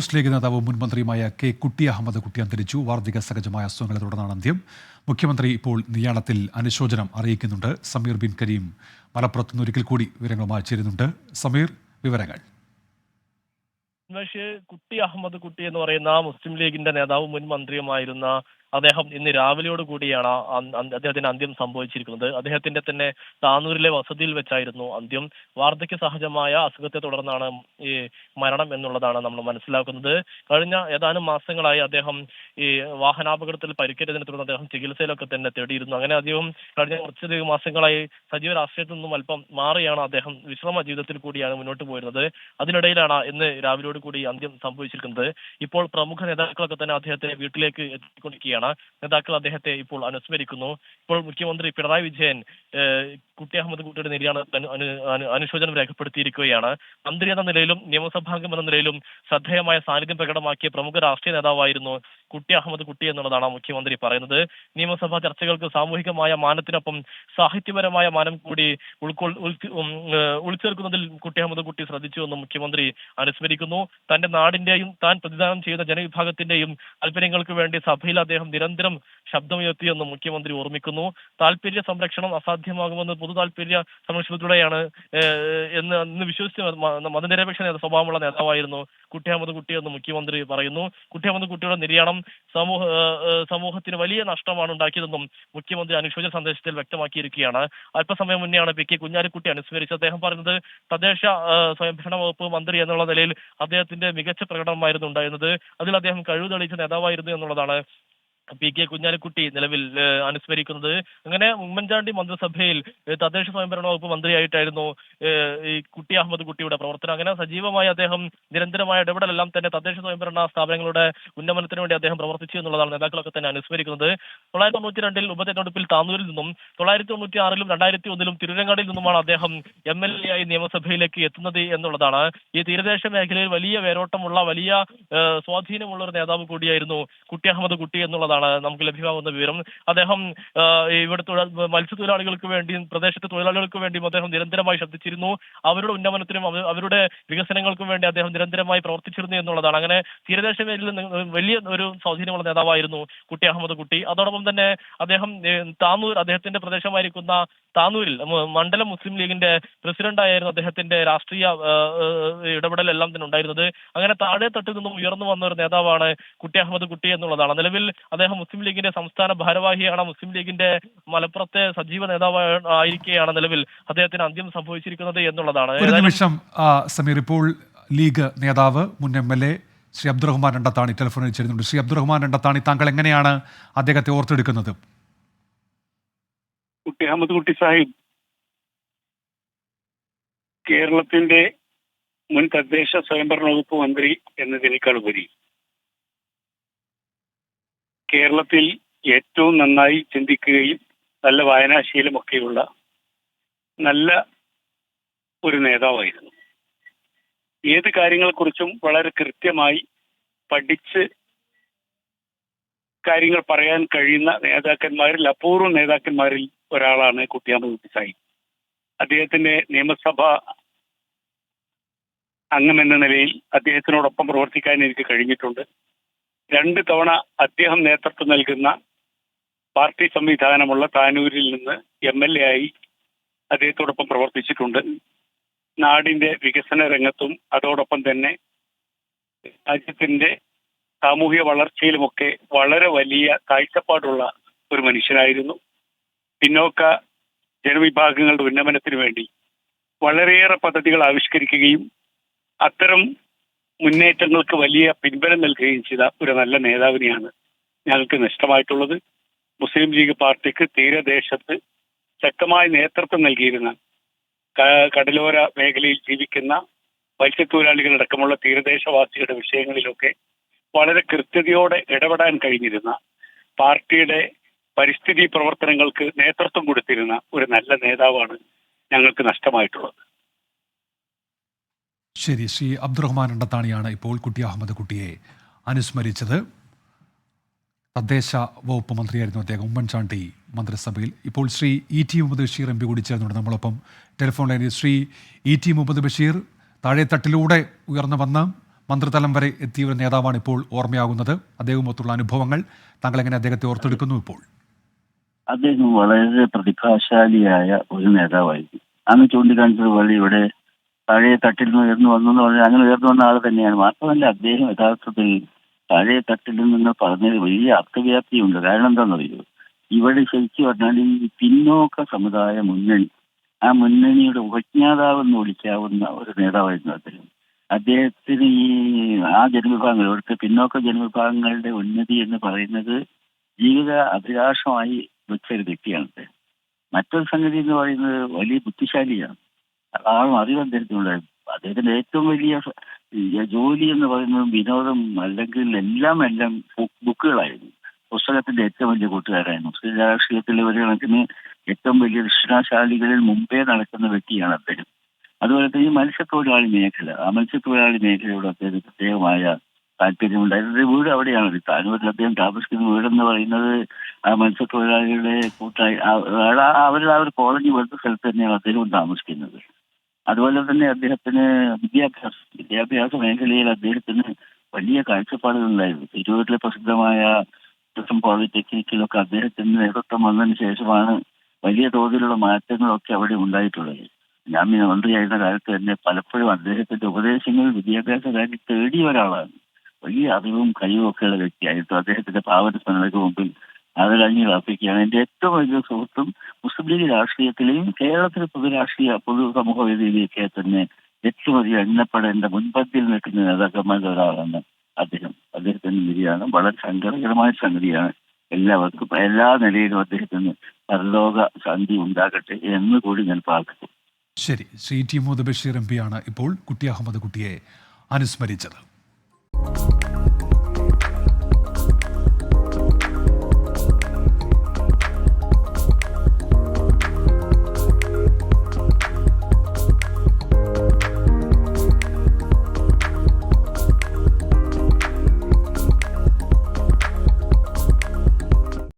മുസ്ലിം league നേതാവും മുൻ മന്ത്രിയുമായ കെ കുട്ടി അഹമ്മദ് കുട്ടി അന്തരിച്ചു. വാർദ്ധിക സഹജമായ അസുഖങ്ങളെ തുടർന്നാണ് അന്ത്യം. മുഖ്യമന്ത്രി ഇപ്പോൾ നിയാണത്തിൽ അനുശോചനം അറിയിക്കുന്നുണ്ട്. സമീർ ബിൻ കരീം മലപ്പുറത്ത് നിന്ന് ഒരിക്കൽ കൂടി വിവരങ്ങളുമായി ചേരുന്നുണ്ട്. സമീർ വിവരങ്ങൾ. കുട്ടി അഹമ്മദ് കുട്ടി എന്ന് പറയുന്ന മുസ്ലിം ലീഗിന്റെ നേതാവും മുൻ മന്ത്രിയുമായിരുന്ന അദ്ദേഹം ഇന്ന് രാവിലെയോട് കൂടിയാണ് അ- അ- അദ്ദേഹത്തിന് അന്ത്യം സംഭവിച്ചിരിക്കുന്നത്. അദ്ദേഹത്തിന്റെ തന്നെ താനൂരിലെ വസതിയിൽ വെച്ചായിരുന്നു അന്ത്യം. വാർദ്ധക്യ സഹജമായ അസുഖത്തെ തുടർന്നാണ് ഈ മരണം എന്നുള്ളതാണ് നമ്മൾ മനസ്സിലാക്കുന്നത്. കഴിഞ്ഞ ഏതാനും മാസങ്ങളായി അദ്ദേഹം ഈ വാഹനാപകടത്തിൽ പരിക്കേറ്റതിനെ തുടർന്ന് അദ്ദേഹം ചികിത്സയിലൊക്കെ തന്നെ തേടിയിരുന്നു. അങ്ങനെ അദ്ദേഹം കഴിഞ്ഞ കുറച്ച് മാസങ്ങളായി സജീവ രാഷ്ട്രീയത്തിൽ നിന്നും അല്പം മാറിയാണ് അദ്ദേഹം വിശ്രമ ജീവിതത്തിൽ കൂടിയാണ് മുന്നോട്ട് പോയിരുന്നത്. അതിനിടയിലാണ് ഇന്ന് രാവിലെയോട് കൂടി അന്ത്യം സംഭവിച്ചിരിക്കുന്നത്. ഇപ്പോൾ പ്രമുഖ നേതാക്കളൊക്കെ തന്നെ അദ്ദേഹത്തെ വീട്ടിലേക്ക് എത്തിക്കൊണ്ടിരിക്കുകയാണ്. നേതാക്കൾ അദ്ദേഹത്തെ ഇപ്പോൾ അനുസ്മരിക്കുന്നു ഇപ്പോൾ മുഖ്യമന്ത്രി പിണറായി വിജയൻ കുട്ടി അഹമ്മദ് കുട്ടിയുടെ അനു- അനുശോചനം രേഖപ്പെടുത്തിയിരിക്കുകയാണ്. മന്ത്രി എന്ന നിലയിലും നിയമസഭാംഗം എന്ന നിലയിലും ശ്രദ്ധേയമായ സാന്നിധ്യം പ്രകടമാക്കിയ പ്രമുഖ രാഷ്ട്രീയ നേതാവായിരുന്നു കുട്ടി അഹമ്മദ് കുട്ടി എന്നുള്ളതാണ് മുഖ്യമന്ത്രി പറയുന്നത്. നിയമസഭാ ചർച്ചകൾക്ക് സാമൂഹികമായ മാനത്തിനൊപ്പം സാഹിത്യപരമായ മാനം കൂടി ഉൾക്കൊൾ ഉൾച്ചേർക്കുന്നതിൽ കുട്ടി അഹമ്മദ് കുട്ടി ശ്രദ്ധിച്ചു എന്നും മുഖ്യമന്ത്രി അനുസ്മരിക്കുന്നു. തന്റെ നാടിന്റെയും താൻ പ്രതിദാനം ചെയ്യുന്ന ജനവിഭാഗത്തിന്റെയും താല്പര്യങ്ങൾക്ക് വേണ്ടി സഭയിൽ അദ്ദേഹം നിരന്തരം ശബ്ദമുയർത്തിയെന്നും മുഖ്യമന്ത്രി ഓർമ്മിക്കുന്നു. താല്പര്യ സംരക്ഷണം അസാധ്യമാകുമെന്ന് പൊതു താല്പര്യ സംരക്ഷണത്തിലൂടെയാണ് എന്ന് അന്ന് വിശ്വസിച്ച മതനിരപേക്ഷ സ്വഭാവമുള്ള നേതാവായിരുന്നു കുട്ടിയാമത് കുട്ടി എന്ന് മുഖ്യമന്ത്രി പറയുന്നു. കുട്ടിയാമത് കുട്ടിയുടെ നിര്യാണം സമൂഹ സമൂഹത്തിന് വലിയ നഷ്ടമാണ് ഉണ്ടാക്കിയതെന്നും മുഖ്യമന്ത്രി അനുശോചന സന്ദേശത്തിൽ വ്യക്തമാക്കിയിരിക്കുകയാണ്. അല്പസമയം മുന്നെയാണ് പി കെ കുഞ്ഞാലിക്കുട്ടി അനുസ്മരിച്ചത് അദ്ദേഹം പറയുന്നത് തദ്ദേശ സ്വയംഭരണ വകുപ്പ് മന്ത്രി എന്നുള്ള നിലയിൽ അദ്ദേഹത്തിന്റെ മികച്ച പ്രകടനമായിരുന്നു ഉണ്ടായിരുന്നത്. അതിൽ അദ്ദേഹം കഴിവ് തെളിയിച്ച നേതാവായിരുന്നു എന്നുള്ളതാണ് പി കെ കുഞ്ഞാലിക്കുട്ടി നിലവിൽ അനുസ്മരിക്കുന്നത്. അങ്ങനെ ഉമ്മൻചാണ്ടി മന്ത്രിസഭയിൽ തദ്ദേശ സ്വയംഭരണ വകുപ്പ് മന്ത്രിയായിട്ടായിരുന്നു ഈ കുട്ടി അഹമ്മദ് കുട്ടിയുടെ പ്രവർത്തനം. അങ്ങനെ സജീവമായി അദ്ദേഹം നിരന്തരമായ ഇടപെടലെല്ലാം തന്നെ തദ്ദേശ സ്വയംഭരണ സ്ഥാപനങ്ങളുടെ ഉന്നമനത്തിന് വേണ്ടി അദ്ദേഹം പ്രവർത്തിച്ചു എന്നുള്ളതാണ് നേതാക്കളൊക്കെ തന്നെ അനുസ്മരിക്കുന്നത്. തൊള്ളായിരത്തി തൊണ്ണൂറ്റി രണ്ടിൽ ഉപതെരഞ്ഞെടുപ്പിൽ താന്നൂരിൽ നിന്നും തൊള്ളായിരത്തി തൊണ്ണൂറ്റി ആറിലും രണ്ടായിരത്തി ഒന്നിലും തിരുരങ്ങാടിയിൽ നിന്നുമാണ് അദ്ദേഹം എം എൽ എ ആയി നിയമസഭയിലേക്ക് എത്തുന്നത് എന്നുള്ളതാണ്. ഈ തീരദേശ മേഖലയിൽ വലിയ വേരോട്ടമുള്ള വലിയ സ്വാധീനമുള്ള ഒരു നേതാവ് കൂടിയായിരുന്നു കുട്ടി അഹമ്മദ് കുട്ടി എന്നുള്ളതാണ്. നമുക്ക് ലഭ്യമാകുന്ന വിവരം. അദ്ദേഹം ഇവിടെ മത്സ്യത്തൊഴിലാളികൾക്ക് വേണ്ടിയും പ്രദേശത്തെ തൊഴിലാളികൾക്ക് വേണ്ടിയും അദ്ദേഹം നിരന്തരമായി ശ്രദ്ധിച്ചിരുന്നു. അവരുടെ ഉന്നമനത്തിനും അവരുടെ വികസനങ്ങൾക്കും വേണ്ടി അദ്ദേഹം നിരന്തരമായി പ്രവർത്തിച്ചിരുന്നു എന്നുള്ളതാണ്. അങ്ങനെ തീരദേശ മേഖലയിൽ വലിയ ഒരു സ്വാധീനമുള്ള നേതാവായിരുന്നു കുട്ടി അഹമ്മദ് കുട്ടി. അതോടൊപ്പം തന്നെ അദ്ദേഹം താന്നൂർ അദ്ദേഹത്തിന്റെ പ്രദേശമായിരിക്കുന്ന താനൂരിൽ മണ്ഡലം മുസ്ലിം ലീഗിന്റെ പ്രസിഡന്റ് ആയിരുന്നു അദ്ദേഹത്തിന്റെ രാഷ്ട്രീയ ഇടപെടൽ എല്ലാം ഇടപെടലെല്ലാം തന്നെ ഉണ്ടായിരുന്നത്. അങ്ങനെ താഴെ തട്ടിൽ നിന്നും ഉയർന്നു വന്ന ഒരു നേതാവാണ് കുട്ടി അഹമ്മദ് കുട്ടി എന്നുള്ളതാണ്. നിലവിൽ അദ്ദേഹം മുസ്ലിം ലീഗിന്റെ സംസ്ഥാന ഭാരവാഹിയാണ്. മുസ്ലിം ലീഗിന്റെ മലപ്പുറത്തെ സജീവ നേതാവ് ആയിരിക്കെയാണ് നിലവിൽ അദ്ദേഹത്തിന് അന്ത്യം സംഭവിച്ചിരിക്കുന്നത് എന്നുള്ളതാണ്. ഒരു നിമിഷം സമീർ ഇപ്പോൾ ലീഗ് നേതാവ് മുൻ M L A Shri Abdurahman Randathani ടെലിഫോണിൽ ചേരുന്നുണ്ട്. ശ്രീ അബ്ദുറഹ്മാൻ രണ്ടത്താണി താങ്കൾ എങ്ങനെയാണ് അദ്ദേഹത്തെ ഓർത്തെടുക്കുന്നത്? കുട്ടി അഹമ്മദ് കുട്ടി സാഹിബ് കേരളത്തിന്റെ മുൻ തദ്ദേശ സ്വയംഭരണ വകുപ്പ് മന്ത്രി എന്നതിനേക്കാൾ ഉപരി കേരളത്തിൽ ഏറ്റവും നന്നായി ചിന്തിക്കുകയും നല്ല വായനാശീലമൊക്കെയുള്ള നല്ല ഒരു നേതാവായിരുന്നു. ഏത് കാര്യങ്ങളെക്കുറിച്ചും വളരെ കൃത്യമായി പഠിച്ച് കാര്യങ്ങൾ പറയാൻ കഴിയുന്ന നേതാക്കന്മാരിൽ അപൂർവ നേതാക്കന്മാരിൽ ഒരാളാണ് കുട്ടിയാമ്പ കുട്ടി സാഹിബ് അദ്ദേഹത്തിന്റെ നിയമസഭ അംഗമെന്ന നിലയിൽ അദ്ദേഹത്തിനോടൊപ്പം പ്രവർത്തിക്കാൻ എനിക്ക് കഴിഞ്ഞിട്ടുണ്ട്. രണ്ട് തവണ അദ്ദേഹം നേതൃത്വം നൽകുന്ന പാർട്ടി സംവിധാനമുള്ള താനൂരിൽ നിന്ന് എം എൽ എ ആയി അദ്ദേഹത്തോടൊപ്പം പ്രവർത്തിച്ചിട്ടുണ്ട്. നാടിന്റെ വികസന രംഗത്തും അതോടൊപ്പം തന്നെ രാജ്യത്തിന്റെ സാമൂഹ്യ വളർച്ചയിലുമൊക്കെ വളരെ വലിയ കാഴ്ചപ്പാടുള്ള ഒരു മനുഷ്യനായിരുന്നു. പിന്നോക്ക ജനവിഭാഗങ്ങളുടെ ഉന്നമനത്തിന് വേണ്ടി വളരെയേറെ പദ്ധതികൾ ആവിഷ്കരിക്കുകയും അത്തരം മുന്നേറ്റങ്ങൾക്ക് വലിയ പിൻബലം നൽകുകയും ചെയ്ത ഒരു നല്ല നേതാവിനെയാണ് ഞങ്ങൾക്ക് നഷ്ടമായിട്ടുള്ളത്. മുസ്ലിം ലീഗ് പാർട്ടിക്ക് തീരദേശത്ത് ശക്തമായ നേതൃത്വം നൽകിയിരുന്ന കടലോര മേഖലയിൽ ജീവിക്കുന്ന മത്സ്യത്തൊഴിലാളികളടക്കമുള്ള തീരദേശവാസികളുടെ വിഷയങ്ങളിലൊക്കെ വളരെ കൃത്യതയോടെ ഇടപെടാൻ കഴിഞ്ഞിരുന്ന പാർട്ടിയുടെ പരിസ്ഥിതി പ്രവർത്തനങ്ങൾക്ക് നേതൃത്വം കൊടുത്തിരുന്ന ഒരു നല്ല നേതാവാണ് ഞങ്ങൾക്ക് നഷ്ടമായിട്ടുള്ളത്. ശരി ശ്രീ അബ്ദുറഹ്മാൻ അണ്ടത്താണിയാണ് ഇപ്പോൾ കുട്ടി അഹമ്മദ് കുട്ടിയെ അനുസ്മരിച്ചത്. തദ്ദേശ വകുപ്പ് മന്ത്രിയായിരുന്നു അദ്ദേഹം ഉമ്മൻചാണ്ടി മന്ത്രിസഭയിൽ. ഇപ്പോൾ Shri E T Muhammad Basheer M P കൂടി ചേർന്നുണ്ട്. നമ്മളൊപ്പം ടെലിഫോൺ ലൈനിൽ ശ്രീ ഇ ടി മുഹമ്മദ് ബഷീർ താഴെത്തട്ടിലൂടെ ഉയർന്നു വന്ന മന്ത്രിതലം വരെ എത്തിയ ഒരു നേതാവാണ് ഇപ്പോൾ ഓർമ്മയാകുന്നത്. അദ്ദേഹവുമൊത്തുള്ള അനുഭവങ്ങൾ താങ്കൾ എങ്ങനെ അദ്ദേഹത്തെ ഓർത്തെടുക്കുന്നു ഇപ്പോൾ? അദ്ദേഹം വളരെ പ്രതിഭാശാലിയായ ഒരു നേതാവായിരുന്നു. അന്ന് ചൂണ്ടിക്കാണിച്ചത് പോലെ ഇവിടെ പഴയ തട്ടിൽ നിന്ന് ഉയർന്നു വന്നു എന്ന് പറഞ്ഞാൽ അങ്ങനെ ഉയർന്നു വന്ന ആൾ തന്നെയാണ്. മാത്രമല്ല അദ്ദേഹം യഥാർത്ഥത്തിൽ പഴയ തട്ടിൽ നിന്ന് പറഞ്ഞത് വലിയ അർത്ഥവ്യാപ്തിയുണ്ട്. കാരണം എന്താണെന്നറിയോ? ഇവിടെ ശരിക്കും പറഞ്ഞാൽ ഈ പിന്നോക്ക സമുദായ മുന്നണി ആ മുന്നണിയുടെ ഉപജ്ഞാതാവെന്ന് വിളിക്കാവുന്ന ഒരു നേതാവായിരുന്നു അദ്ദേഹം. അദ്ദേഹത്തിന് ഈ ആ ജനവിഭാഗങ്ങൾ ഇവിടുത്തെ പിന്നോക്ക ജനവിഭാഗങ്ങളുടെ ഉന്നതി എന്ന് പറയുന്നത് ജീവിത അഭിലാഷമായി ഒരു വ്യക്തിയാണ്. അദ്ദേഹം മറ്റൊരു സംഗതി എന്ന് പറയുന്നത് വലിയ ബുദ്ധിശാലിയാണ്. ആളും അറിവ് അദ്ദേഹത്തിനുണ്ടായിരുന്നു അദ്ദേഹത്തിന്റെ ഏറ്റവും വലിയ ജോലി എന്ന് പറയുന്നത് വിനോദം അല്ലെങ്കിൽ എല്ലാം എല്ലാം ബുക്കുകളായിരുന്നു. പുസ്തകത്തിന്റെ ഏറ്റവും വലിയ കൂട്ടുകാരായിരുന്നു. മുസ്ലിം രാഷ്ട്രീയത്തിലെ ഒരു കണക്കിന് ഏറ്റവും വലിയ ദക്ഷിണാശാലികളിൽ മുമ്പേ നടക്കുന്ന വ്യക്തിയാണ് അദ്ദേഹം. അതുപോലെ തന്നെ ഈ മത്സ്യത്തൊഴിലാളി മേഖല ആ മത്സ്യത്തൊഴിലാളി മേഖലയോട് അദ്ദേഹത്തിന് പ്രത്യേകമായ താല്പര്യമുണ്ടായിരുന്നു. വീട് അവിടെയാണ്. താനൂരിൽ അദ്ദേഹം താമസിക്കുന്ന വീടെന്ന് പറയുന്നത് മത്സ്യത്തൊഴിലാളികളുടെ കൂട്ടായി. ആ- ആ- ഒരു കോളനി പോലത്തെ സ്ഥലത്ത് തന്നെയാണ് അദ്ദേഹം താമസിക്കുന്നത്. അതുപോലെ തന്നെ അദ്ദേഹത്തിന് വിദ്യാഭ്യാസം വിദ്യാഭ്യാസ മേഖലയിൽ അദ്ദേഹത്തിന് വലിയ കാഴ്ചപ്പാടുകളുണ്ടായിരുന്നു. തിരുവൂരിലെ പ്രസിദ്ധമായ ടൂറിസം പോളിടെക്നിക്കിലൊക്കെ അദ്ദേഹത്തിന് നേതൃത്വം വന്നതിന് ശേഷമാണ് വലിയ തോതിലുള്ള മാറ്റങ്ങളൊക്കെ അവിടെ ഉണ്ടായിട്ടുള്ളത്. ഞാൻ മന്ത്രിയായിരുന്ന കാലത്ത് തന്നെ പലപ്പോഴും അദ്ദേഹത്തിന്റെ ഉപദേശങ്ങൾ വിദ്യാഭ്യാസ കാര്യം തേടിയ ഒരാളാണ്. വലിയ അറിവും കഴിവും ഒക്കെയുള്ള വ്യക്തിയായിരുന്നു. അദ്ദേഹത്തിന്റെ പാവന സ്മരണയ്ക്ക് മുമ്പിൽ ആദരാഞ്ജലി അർപ്പിക്കുകയാണ് എന്റെ ഏറ്റവും വലിയ സുഹൃത്തും മുസ്ലിം ലീഗ് രാഷ്ട്രീയത്തിലെയും കേരളത്തിലെ പൊതുരാഷ്ട്രീയ പൊതു സമൂഹ വേദിയിലേക്ക് തന്നെ ഏറ്റവും അധികം എണ്ണപ്പെടേണ്ട മുൻപന്തിയിൽ നിൽക്കുന്ന നേതാക്കന്മാരിൽ ഒരാളാണ് അദ്ദേഹം. അദ്ദേഹത്തിന്റെ നിരിയാണ് വളരെ സങ്കടകരമായ സംഗതിയാണ്. എല്ലാവർക്കും എല്ലാ നിലയിലും അദ്ദേഹത്തിന് പരലോക ശാന്തി ഉണ്ടാകട്ടെ എന്ന് കൂടി ഞാൻ പ്രാർത്ഥിക്കും ശരി. ശ്രീ ടി മുഹമ്മദ് ബഷീർ എം പിയാണ് ഇപ്പോൾ കുട്ടി അഹമ്മദ് കുട്ടിയെ അനുസ്മരിച്ചത്.